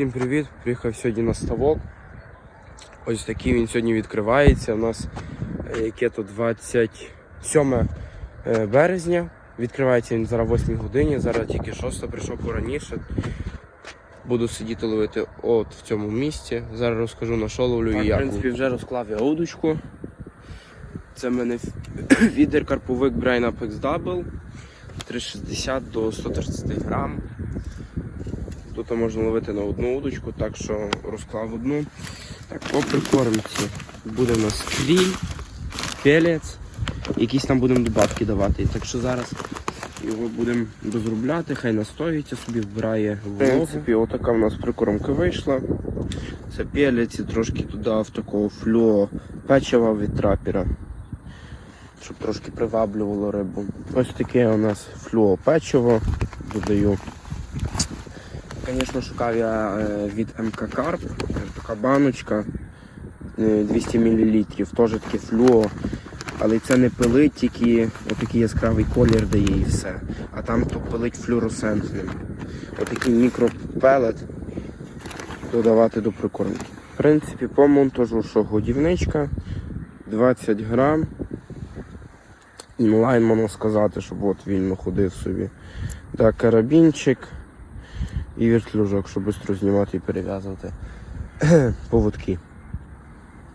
Всім привіт! Приїхав сьогодні на ставок. Ось такий він сьогодні відкривається. У нас е, яке то 27 е, березня. Відкривається він зараз 8 годині, зараз тільки 6 прийшов пораніше. Буду сидіти ловити от в цьому місці. Зараз розкажу на що ловлю і як. В принципі, вже розклав я удочку. Це в мене відер карповик Brain Apex Double 360 до 130 грам. Тут можна ловити на одну удочку, так що розклав одну. Так, по прикормці буде у нас кріль, пелець, якісь там будемо добавки давати. Так що зараз його будемо розробляти, хай настоюється собі, вбирає в принципі, отака в нас прикормка вийшла. Це пелець і трошки додав такого флюо печива від трапера. Щоб трошки приваблювало рибу. Ось таке у нас флюо печиво. Додаю Звісно, шукав я е, від МК Карп, е, така баночка е, 200 мл, теж таке флюо. Але це не пилить, тільки отакий яскравий колір дає і все. А там то пилить флюоресцентним. Отакий мікропелет додавати до прикормки. В принципі, по монтажу, що годівничка 20 грам. Інлайн можна сказати, щоб от вільно ходив собі. Да, карабінчик і вертлюжок, щоб швидко знімати і перев'язувати поводки.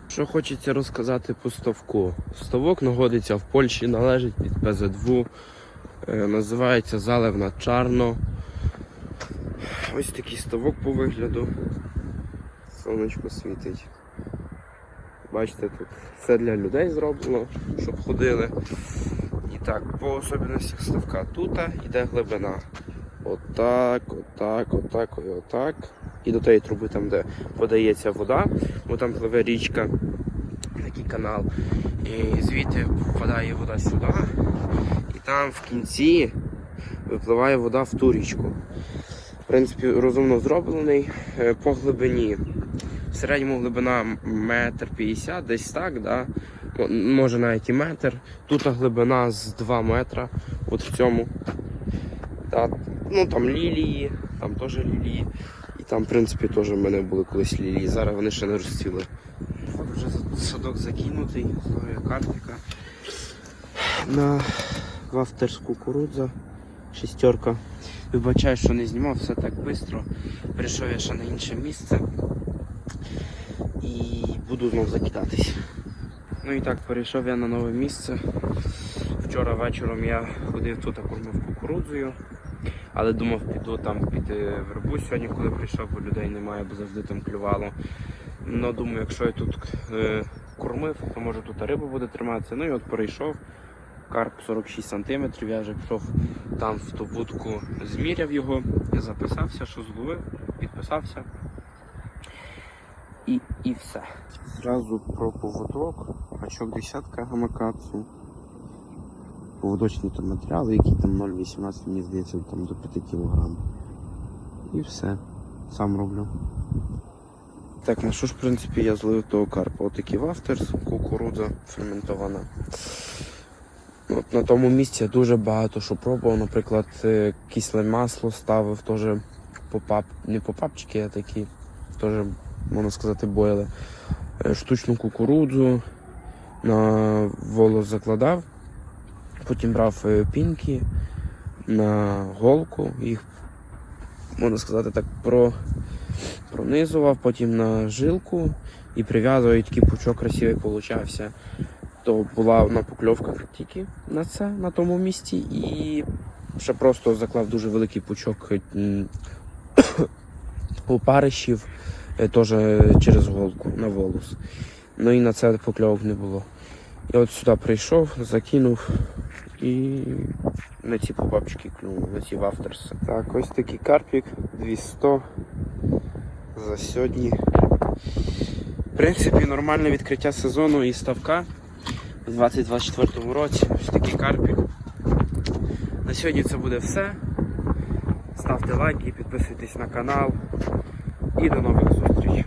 Що хочеться розказати по ставку. Ставок знаходиться в Польщі, належить під ПЗ2. Е, називається Заливна Чарно. Ось такий ставок по вигляду. Сонечко світить. Бачите, тут все для людей зроблено, щоб ходили. І так, по особливостях ставка тут йде глибина. Отак, отак, отак і отак. І до тієї труби, там, де подається вода, бо там пливе річка, такий канал. І звідти впадає вода сюди. І там в кінці випливає вода в ту річку. В принципі, розумно зроблений Е, по глибині. В середньому глибина метр п'ятдесят, десь так, да? Може навіть і метр. Тут глибина з 2 метра, от в цьому. Та, ну там лілії, там теж лілії. І там, в принципі, теж в мене були колись лілії. Зараз вони ще не розцвіли. От вже садок закинутий, зловив картика. На вафтерс кукурудза. Шістерка. Вибачаю, що не знімав, все так швидко. Прийшов я ще на інше місце. І буду знов закидатись. Ну і так, перейшов я на нове місце. Вчора вечором я ходив тут, кормив кукурудзою. Але думав, піду там під вербу сьогодні, коли прийшов, бо людей немає, бо завжди там клювало. Ну, думаю, якщо я тут е, кормив, то може тут риба буде триматися. Ну і от перейшов. Карп 46 см, я вже пішов там в ту будку, зміряв його, записався, що зловив, підписався. І, і все. Зразу про поводок, гачок десятка гамакацу поводочні там матеріали, які там 0,18, мені здається, там до 5 кг. І все. Сам роблю. Так, на що ж, в принципі, я злив того карпа. Отакий вафтерс, кукурудза ферментована. От на тому місці я дуже багато що пробував. Наприклад, е, кисле масло ставив, теж попап, не попапчики, а такі, теж, можна сказати, бойли. Е, Штучну кукурудзу на волос закладав. Потім брав е, пінки на голку, їх, можна сказати так, про, пронизував, потім на жилку і прив'язував, і такий пучок красивий получався. То була одна покльовка тільки на це, на тому місці, і ще просто заклав дуже великий пучок м, опаришів, е, теж через голку на волос. Ну і на це покльовок не було. Я от сюди прийшов, закинув і на ці попапчики клюнув, на ці вафтерси. Так, ось такий карпік 200 за сьогодні. В принципі, нормальне відкриття сезону і ставка у 2024 році. Ось такий карпік. На сьогодні це буде все. Ставте лайки, підписуйтесь на канал і до нових зустрічей.